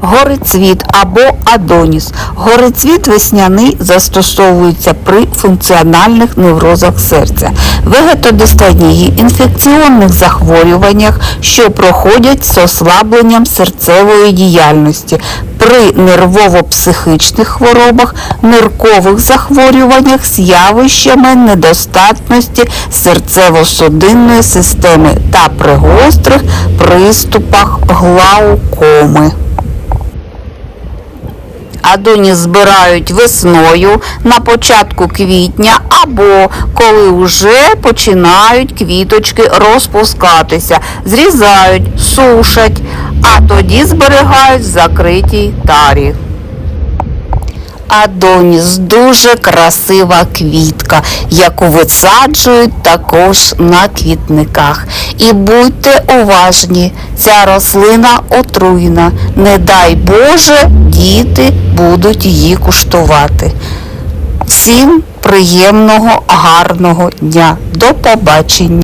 Горицвіт або адоніс. Горицвіт весняний застосовується при функціональних неврозах серця, вегетодистонії, інфекційних захворюваннях, що проходять з ослабленням серцевої діяльності, при нервово-психічних хворобах, ниркових захворюваннях з явищами недостатності серцево-судинної системи та при гострих приступах глаукоми. Адоніс збирають весною на початку квітня або коли вже починають квіточки розпускатися, зрізають, сушать, а тоді зберігають в закритій тарі. Адоніс дуже красива квітка, яку висаджують також на квітниках. І будьте уважні, ця рослина отруйна. Не дай Боже, діти будуть її куштувати. Всім приємного, гарного дня. До побачення!